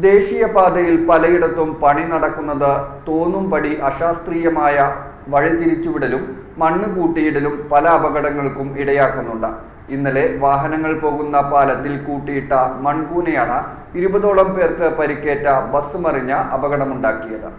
ദേശീയപാതയിൽ പലയിടത്തും പണി നടക്കുന്നത് തോന്നുംപടി അശാസ്ത്രീയമായ വഴിതിരിച്ചുവിടലും മണ്ണ് കൂട്ടിയിടലും പല അപകടങ്ങൾക്കും ഇടയാക്കുന്നുണ്ട്. ഇന്നലെ വാഹനങ്ങൾ പോകുന്ന പാലത്തിൽ കൂട്ടിയിട്ട മൺകൂനയാണ് ഇരുപതോളം പേർക്ക് പരിക്കേറ്റ ബസ് മറിഞ്ഞ അപകടമുണ്ടാക്കിയത്.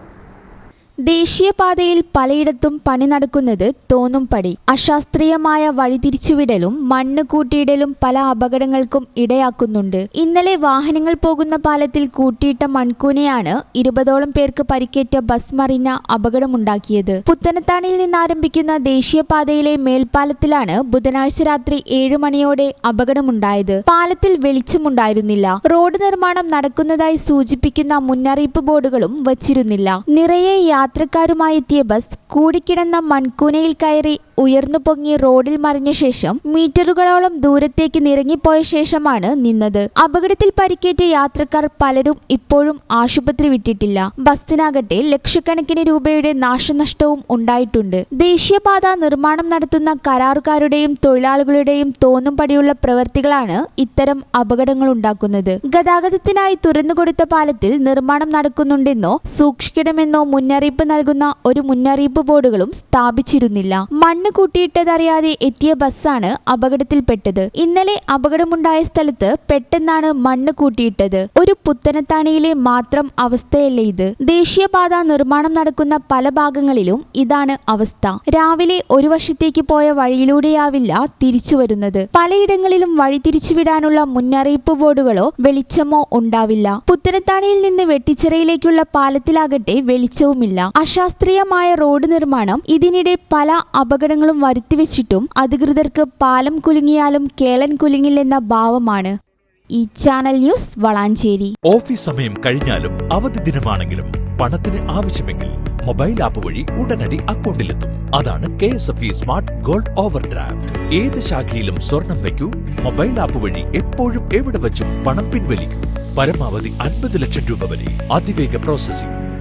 ദേശീയപാതയിൽ പലയിടത്തും പണി നടക്കുന്നത് തോന്നും പടി അശാസ്ത്രീയമായ വഴിതിരിച്ചുവിടലും മണ്ണ് കൂട്ടിയിടലും പല അപകടങ്ങൾക്കും ഇടയാക്കുന്നുണ്ട്. ഇന്നലെ വാഹനങ്ങൾ പോകുന്ന പാലത്തിൽ കൂട്ടിയിട്ട മൺകൂനയാണ് ഇരുപതോളം പേർക്ക് പരിക്കേറ്റ ബസ് മറിഞ്ഞ അപകടമുണ്ടാക്കിയത്. പുത്തനത്താണിയിൽ നിന്ന് ആരംഭിക്കുന്ന ദേശീയപാതയിലെ മേൽപ്പാലത്തിലാണ് ബുധനാഴ്ച രാത്രി ഏഴു മണിയോടെ അപകടമുണ്ടായത്. പാലത്തിൽ വെളിച്ചമുണ്ടായിരുന്നില്ല. റോഡ് നിർമ്മാണം നടക്കുന്നതായി സൂചിപ്പിക്കുന്ന മുന്നറിയിപ്പ് ബോർഡുകളും വച്ചിരുന്നില്ല. നിറയെ യാത്രക്കാരുമായി എത്തിയ ബസ് കൂടിക്കിടന്ന മൺകൂനയിൽ കയറി ഉയർന്നു പൊങ്ങി റോഡിൽ മറിഞ്ഞ ശേഷം മീറ്ററുകളോളം ദൂരത്തേക്ക് നിറങ്ങിപ്പോയ ശേഷമാണ് നിന്നത്. അപകടത്തിൽ പരിക്കേറ്റ യാത്രക്കാർ പലരും ഇപ്പോഴും ആശുപത്രി വിട്ടിട്ടില്ല. ബസ്സിനാകട്ടെ ലക്ഷക്കണക്കിന് രൂപയുടെ നാശനഷ്ടവും ഉണ്ടായിട്ടുണ്ട്. ദേശീയപാത നിർമ്മാണം നടത്തുന്ന കരാറുകാരുടെയും തൊഴിലാളികളുടെയും തോന്നും പടിയുള്ള പ്രവൃത്തികളാണ് ഇത്തരം അപകടങ്ങൾ ഉണ്ടാക്കുന്നത്. ഗതാഗതത്തിനായി തുറന്നുകൊടുത്ത പാലത്തിൽ നിർമ്മാണം നടക്കുന്നുണ്ടെന്നോ സൂക്ഷിക്കണമെന്നോ മുന്നറിയിപ്പ് നൽകുന്ന ഒരു മുന്നറിയിപ്പ് ബോർഡുകളും സ്ഥാപിച്ചിരുന്നില്ല. മണ്ണ് കൂട്ടിയിട്ടതറിയാതെ എത്തിയ ബസ്സാണ് അപകടത്തിൽപ്പെട്ടത്. ഇന്നലെ അപകടമുണ്ടായ സ്ഥലത്ത് പെട്ടെന്നാണ് മണ്ണ് കൂട്ടിയിട്ടത്. ഒരു പുത്തനത്താണിയിലെ മാത്രം അവസ്ഥയല്ലേ ഇത്. ദേശീയപാത നിർമ്മാണം നടക്കുന്ന പല ഭാഗങ്ങളിലും ഇതാണ് അവസ്ഥ. രാവിലെ ഒരു വശത്തേക്ക് പോയ വഴിയിലൂടെയാവില്ല തിരിച്ചു വരുന്നത്. പലയിടങ്ങളിലും വഴി തിരിച്ചുവിടാനുള്ള മുന്നറിയിപ്പ് ബോർഡുകളോ വെളിച്ചമോ ഉണ്ടാവില്ല. പുത്തനത്താണിയിൽ നിന്ന് വെട്ടിച്ചിറയിലേക്കുള്ള പാലത്തിലാകട്ടെ വെളിച്ചവുമില്ല. അശാസ്ത്രീയമായ റോഡ് നിർമ്മാണം ഇതിനിടെ പല അപകടങ്ങളും വരുത്തിവെച്ചിട്ടും അധികൃതർക്ക് പാലം കുലുങ്ങിയാലും കേളൻ കുലുങ്ങില്ലെന്ന ഭാവമാണ്. ഈ ചാനൽ ന്യൂസ് വളാഞ്ചേരി. ഓഫീസ് സമയം കഴിഞ്ഞാലും അവധി ദിനമാണെങ്കിലും പണത്തിന് ആവശ്യമെങ്കിൽ മൊബൈൽ ആപ്പ് വഴി ഉടനടി അക്കൗണ്ടിലെത്തും. അതാണ് K S F E smart gold overdraft ഏത് ശാഖയിലും സ്വർണം വയ്ക്കൂ. മൊബൈൽ ആപ്പ് വഴി എപ്പോഴും എവിടെ വെച്ചും പണം പിൻവലിക്കൂ. പരമാവധി അൻപത് ലക്ഷം രൂപ വരെ അതിവേഗ processing